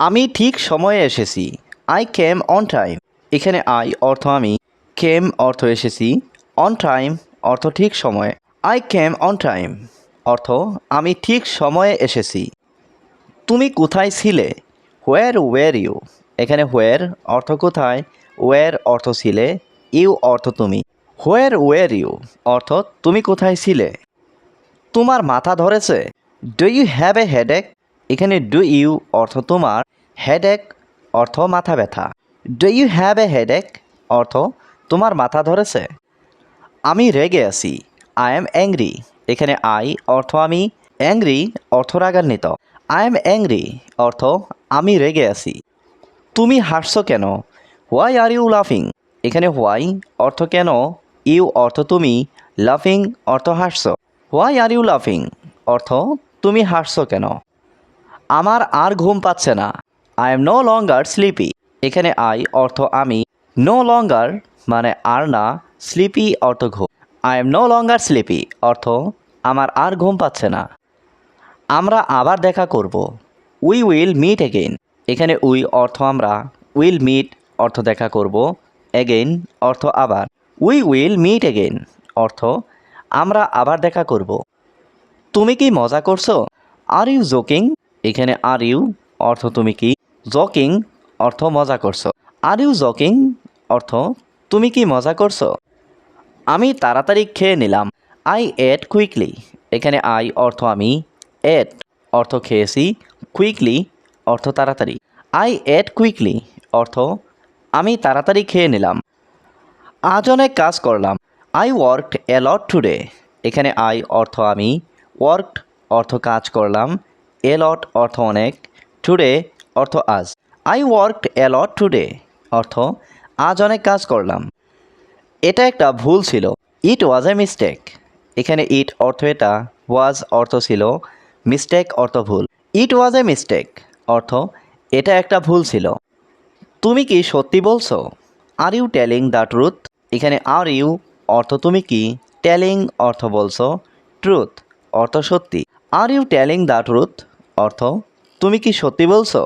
আমি ঠিক সময়ে এসেছি। আই কেম অন টাইম এখানে আই অর্থ আমি কেম অর্থ এসেছি। অন টাইম অর্থ ঠিক সময়ে। আই কেম অন টাইম অর্থ আমি ঠিক সময়ে এসেছি। তুমি কোথায় ছিলে? হোয়ার ওয়ার ইউ এখানে হোয়ার অর্থ কোথায়? ওয়ার অর্থ ছিলে? ইউ অর্থ তুমি। হোয়ার ওয়ার ইউ অর্থ তুমি কোথায় ছিলে? তোমার মাথা ধরেছে? Do you have a headache এখানে ডু ইউ অর্থ তোমার হেডেক অর্থ মাথা ব্যথা। Do you have a headache অর্থ তোমার মাথা ধরেছে। আমি রেগে আছি আই এম অ্যাংরি এখানে আই অর্থ আমি অ্যাংরি অর্থ রাগান্বিত। আই এম অ্যাংরি অর্থ আমি রেগে আছি। তুমি হাসছো কেন? হোয়াই আর ইউ লাফিং এখানে হোয়াই অর্থ কেন? ইউ অর্থ তুমি লাফিং অর্থ হাসছো। হোয়াই আর ইউ লাফিং অর্থ তুমি হাসছো কেন? আমার আর ঘুম পাচ্ছে না। I am no longer sleepy এখানে আই অর্থ আমি। নো লঙ্গার মানে আর না স্লিপি অর্থ ঘুম। I am no longer sleepy অর্থ আমার আর ঘুম পাচ্ছে না। আমরা আবার দেখা করব। উই উইল মিট এগেইন এখানে উই অর্থ আমরা। উইল মিট অর্থ দেখা করব। এগেইন অর্থ আবার। উই উইল মিট এগেইন অর্থ আমরা আবার দেখা করব। তুমি কি মজা করছ? আর ইউ জোকিং এখানে আর ইউ অর্থ তুমি কি? জকিং অর্থ মজা করছ। আর ইউ জকিং অর্থ তুমি কি মজা করছ? আমি তাড়াতাড়ি খেয়ে নিলাম। আই এট কুইকলি এখানে আই অর্থ আমি এট অর্থ খেয়েছি কুইকলি অর্থ তাড়াতাড়ি। আই এট কুইকলি অর্থ আমি তাড়াতাড়ি খেয়ে নিলাম। আজ অনেক কাজ করলাম। I worked a lot today এখানে আই অর্থ আমি ওয়ার্কড অর্থ কাজ করলাম। এলট অর্থ অনেক। টুডে অর্থ আজ। আই ওয়ার্কড এলট টুডে অর্থ আজ অনেক কাজ করলাম। এটা একটা ভুল ছিল। ইট ওয়াজ এ মিস্টেক এখানে ইট অর্থ এটা ওয়াজ অর্থ ছিল। মিস্টেক অর্থ ভুল। ইট ওয়াজ এ মিস্টেক অর্থ এটা একটা ভুল ছিল। তুমি কি সত্যি বলছো? Are you telling the truth এখানে আর ইউ অর্থ তুমি কি? টেলিং অর্থ বলছো। ট্রুথ অর্থ সত্যি। Are you telling the truth অর্থ, তুমি কি সত্যি বলছো?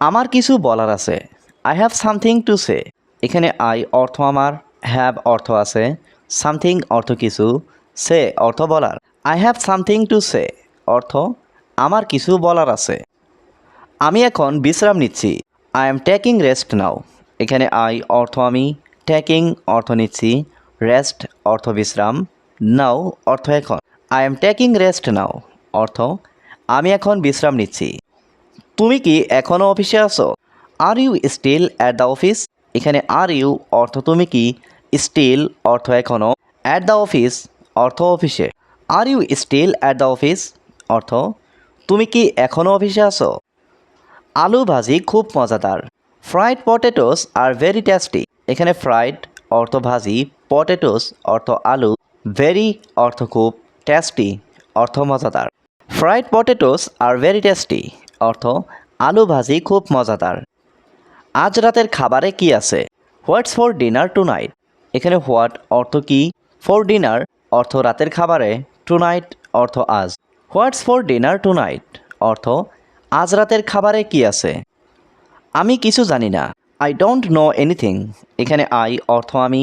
আমার কিছু বলার আছে। I have something to say এখানে আই অর্থ আমার হ্যাভ অর্থ আছে। সামথিং অর্থ কিছু, সে অর্থ বলার। I have something to say অর্থ, আমার কিছু বলার আছে। আমি এখন বিশ্রাম নিচ্ছি। I am taking rest now এখানে আই অর্থ আমি টেকিং অর্থ নিচ্ছি। রেস্ট অর্থ বিশ্রাম। নাও অর্থ এখন। I am taking rest now অর্থ আমি এখন বিশ্রাম নিচ্ছি। তুমি কি এখনও অফিসে আছো? Are you still at the office এখানে আর ইউ অর্থ তুমি কি? স্টিল অর্থ এখনও অ্যাট দ্য অফিস অর্থ অফিসে। Are you still at the office অর্থ তুমি কি এখনও অফিসে আছো? আলু ভাজি খুব মজাদার। Fried potatoes are very tasty এখানে ফ্রাইড অর্থ ভাজি পটেটোস অর্থ আলু ভেরি অর্থ খুব টেস্টি অর্থ মজাদার। Fried potatoes are very tasty অর্থ আলু ভাজি খুব মজাদার। আজ রাতের খাবারে কি আছে? What's for dinner tonight এখানে হোয়াট অর্থ কি? ফর ডিনার অর্থ রাতের খাবারে টু নাইট অর্থ আজ। What's for dinner tonight অর্থ আজ রাতের খাবারে কি আছে? আমি কিছু জানি না। আই ডোন্ট নো এনিথিং এখানে আই অর্থ আমি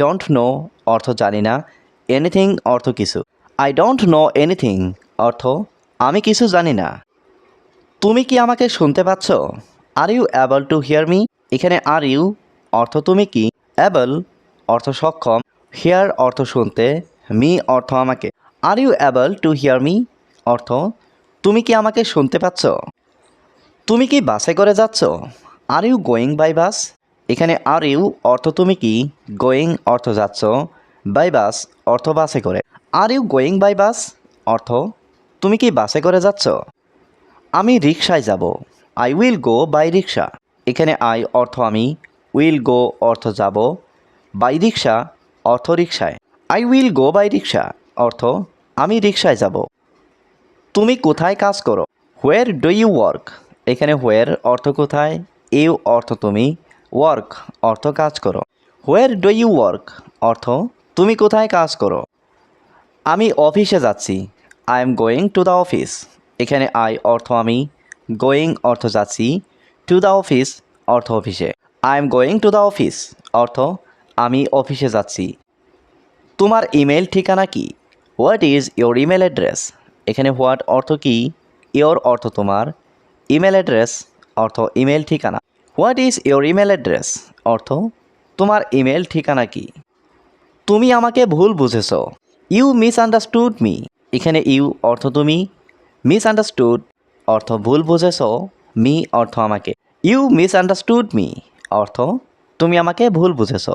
ডোন্ট নো অর্থ জানি না। এনিথিং অর্থ কিছু। আই ডোন্ট নো এনিথিং অর্থ, আমি কিছু জানি না। তুমি কি আমাকে শুনতে পাচ্ছ? Are you able to hear me এখানে আর ইউ অর্থ তুমি কি? অ্যাবল অর্থ সক্ষম। হিয়ার অর্থ শুনতে। মি অর্থ আমাকে। Are you able to hear me অর্থ, তুমি কি আমাকে শুনতে পাচ্ছ? তুমি কি বাসে করে যাচ্ছ? Are you going by bus এখানে আর ইউ অর্থ তুমি কি? গোয়িং অর্থ যাচ্ছ। বাই বাস অর্থ বাসে করে। Are you going by bus অর্থ তুমি কি বাসে করে যাচ্ছ? আমি রিক্সায় যাব। I will go by rickshaw এখানে আই অর্থ আমি উইল গো অর্থ যাব বাই রিক্সা অর্থ রিক্সায় I will go by rickshaw অর্থ আমি রিক্সায় যাব। তুমি কোথায় কাজ করো? হোয়ার ডু ইউ ওয়ার্ক এখানে হোয়ার অর্থ কোথায় ইউ অর্থ তুমি ওয়ার্ক অর্থ কাজ করো। হোয়ার ডু ইউ ওয়ার্ক অর্থ তুমি কোথায় কাজ করো। আমি অফিসে যাচ্ছি। I am going to the office এখানে আই অর্থ আমি গোয়িং অর্থ যাচ্ছি। টু দ্য অফিস অর্থ অফিসে। I am going to the office অর্থ আমি অফিসে যাচ্ছি। তোমার ইমেল ঠিকানা কি? What is your email address এখানে হোয়াট অর্থ কি? ইয়োর অর্থ তোমার। ইমেল অ্যাড্রেস অর্থ ইমেল ঠিকানা। What is your email address অর্থ তোমার ইমেল ঠিকানা কি? তুমি আমাকে ভুল বুঝেছ। ইউ মিস আন্ডারস্টুড মি এখানে ইউ অর্থ তুমি মিস আন্ডারস্টুড অর্থ ভুল বুঝেছ, মি অর্থ আমাকে। ইউ মিস আন্ডারস্টুড মি অর্থ তুমি আমাকে ভুল বুঝেছ।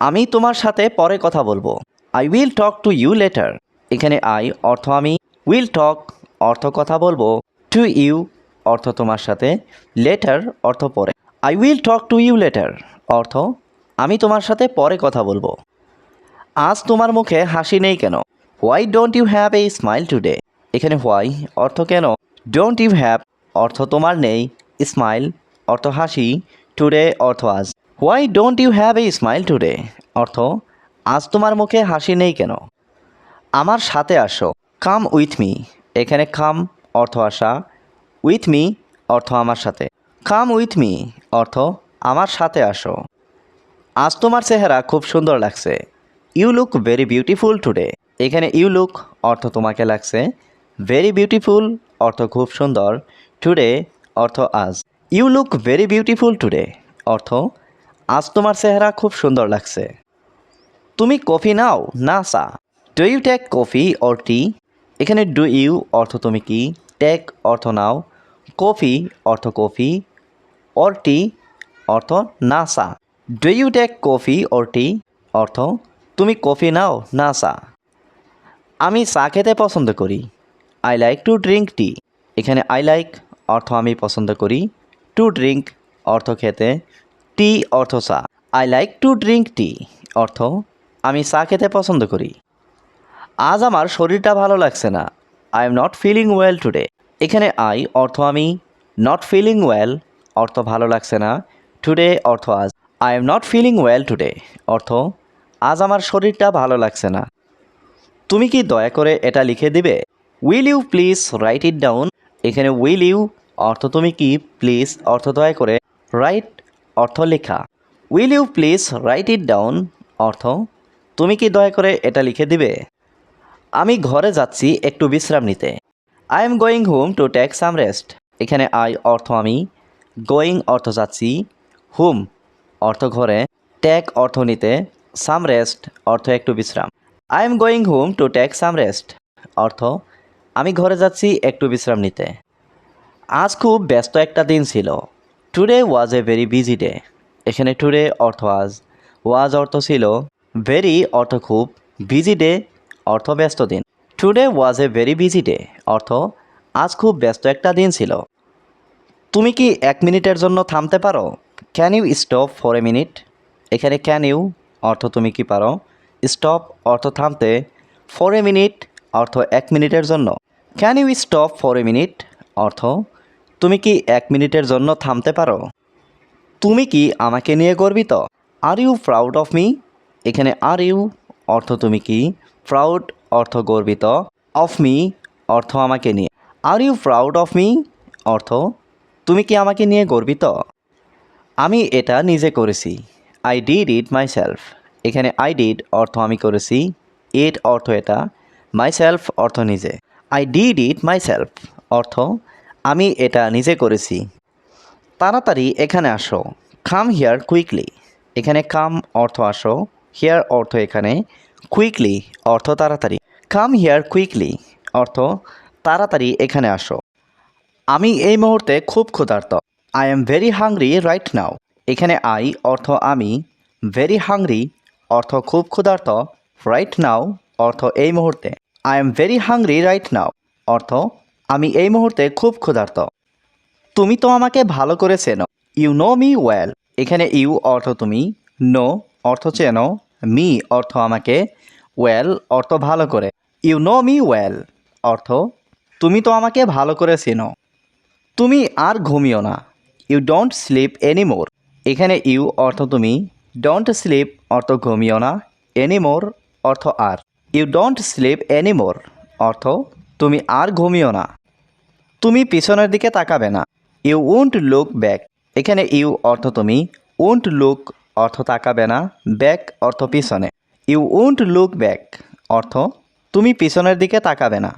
আমি তোমার সাথে পরে কথা বলব। I will talk to you later এখানে আই অর্থ আমি উইল টক অর্থ কথা বলব। টু ইউ অর্থ তোমার সাথে লেটার অর্থ পরে। I will talk to you later অর্থ আমি তোমার সাথে পরে কথা বলব। আজ তোমার মুখে হাসি নেই কেন? Why don't you have a smile today এখানে হোয়াই অর্থ কেন? ডোন্ট ইউ হ্যাভ অর্থ তোমার নেই। স্মাইল অর্থ হাসি। টুডে অর্থ আজ। Why don't you have a smile today অর্থ, আজ তোমার মুখে হাসি নেই কেন? আমার সাথে আসো। কাম উইথ মি এখানে কাম অর্থ আসা। উইথ মি অর্থ আমার সাথে। কাম উইথ মি অর্থ আমার সাথে আসো। আজ তোমার চেহারা খুব সুন্দর লাগছে। You look very beautiful today এখানে ইউ লুক অর্থ তোমাকে লাগছে। ভেরি বিউটিফুল অর্থ খুব সুন্দর। টুডে অর্থ আজ। You look very beautiful today অর্থ আজ তোমার চেহারা খুব সুন্দর লাগছে। তুমি কফি নাও, না চা। Do you take coffee or tea এখানে ডু ইউ অর্থ তুমি কি? টেক অর্থ নাও। কফি অর্থ কফি অর টি অর্থ না চা। Do you take coffee or tea অর্থ তুমি কফি নাও, না চা। আমি চা খেতে পছন্দ করি। I like to drink tea এখানে আই লাইক অর্থ আমি পছন্দ করি। টু ড্রিঙ্ক অর্থ খেতে টি অর্থ চা। I like to drink tea অর্থ আমি চা খেতে পছন্দ করি। আজ আমার শরীরটা ভালো লাগছে না। I am not feeling well today এখানে আই অর্থ আমি নট ফিলিং ওয়েল অর্থ ভালো লাগছে না। টুডে অর্থ আজ I am not feeling well today অর্থ আজ আমার শরীরটা ভালো লাগছে না। তুমি কি দয়া করে এটা লিখে দিবে? Will you please write it down এখানে উইল ইউ অর্থ তুমি কি? প্লিজ অর্থ দয়া করে রাইট অর্থ লেখা। Will you please write it down অর্থ, তুমি কি দয়া করে এটা লিখে দিবে? আমি ঘরে যাচ্ছি একটু বিশ্রাম নিতে। I am going home to take some rest এখানে আই অর্থ আমি। গোয়িং অর্থ যাচ্ছি। হুম অর্থ ঘরে। টেক অর্থ নিতে। সাম রেস্ট অর্থ একটু বিশ্রাম। I am going home to take some rest অর্থ, আমি ঘরে যাচ্ছি একটু বিশ্রাম নিতে। আজ খুব ব্যস্ত একটা দিন ছিল। Today was a very busy day এখানে টুডে অর্থ আজ। ওয়াজ অর্থ ছিল ভেরি অর্থ খুব বিজি ডে অর্থ ব্যস্ত দিন। Today was a very busy day অর্থ, আজ খুব ব্যস্ত একটা দিন ছিল। তুমি কি এক মিনিটের জন্য থামতে পারো? Can you stop for a minute এখানে ক্যান ইউ অর্থ তুমি কি পারো? স্টপ অর্থ থামতে ফর এ মিনিট অর্থ এক মিনিটের জন্য। Can you stop for a minute অর্থ, তুমি কি এক মিনিটের জন্য থামতে পারো? তুমি কি আমাকে নিয়ে গর্বিত? Are you proud of me এখানে আর ইউ অর্থ তুমি কি? প্রাউড অর্থ গর্বিত। অফ মি অর্থ আমাকে নিয়ে। Are you proud of me অর্থ, তুমি কি আমাকে নিয়ে গর্বিত? আমি এটা নিজে করেছি। I did it myself এখানে আই ডিড অর্থ আমি করেছি ইট অর্থ এটা মাই সেলফ অর্থ নিজে। I did it myself অর্থ আমি এটা নিজে করেছি। তাড়াতাড়ি এখানে আসো। কাম হিয়ার কুইকলি এখানে কাম অর্থ আসো হিয়ার অর্থ এখানে কুইকলি অর্থ তাড়াতাড়ি। কাম হিয়ার কুইকলি অর্থ তাড়াতাড়ি এখানে আসো। আমি এই মুহূর্তে খুব ক্ষুধার্ত। I am very hungry right now এখানে আই অর্থ আমি ভেরি হাংরি অর্থ খুব ক্ষুধার্ত রাইট নাও অর্থ এই মুহূর্তে। I am very hungry right now অর্থ আমি এই মুহূর্তে খুব ক্ষুধার্ত। তুমি তো আমাকে ভালো করে চেনো। ইউ নো মি ওয়েল এখানে ইউ অর্থ তুমি নো অর্থ চেনো মি অর্থ আমাকে ওয়েল অর্থ ভালো করে। ইউ নো মি ওয়েল অর্থ তুমি তো আমাকে ভালো করে চেনো। তুমি আর ঘুমিও না। ইউ ডোন্ট স্লিপ এনিমোর এখানে ইউ অর্থ তুমি ডোন্ট স্লিপ অর্থ ঘুমিও না এনিমোর অর্থ আর। ইউ ডোন্ট স্লিপ এনিমোর অর্থ তুমি আর ঘুমিও না। তুমি পিছনের দিকে তাকাবে না। ইউ ওন্ট লুক ব্যাক এখানে ইউ অর্থ তুমি ওন্ট লুক অর্থ তাকাবে না ব্যাক অর্থ পিছনে। ইউ ওন্ট লুক ব্যাক অর্থ তুমি পিছনের দিকে তাকাবে না।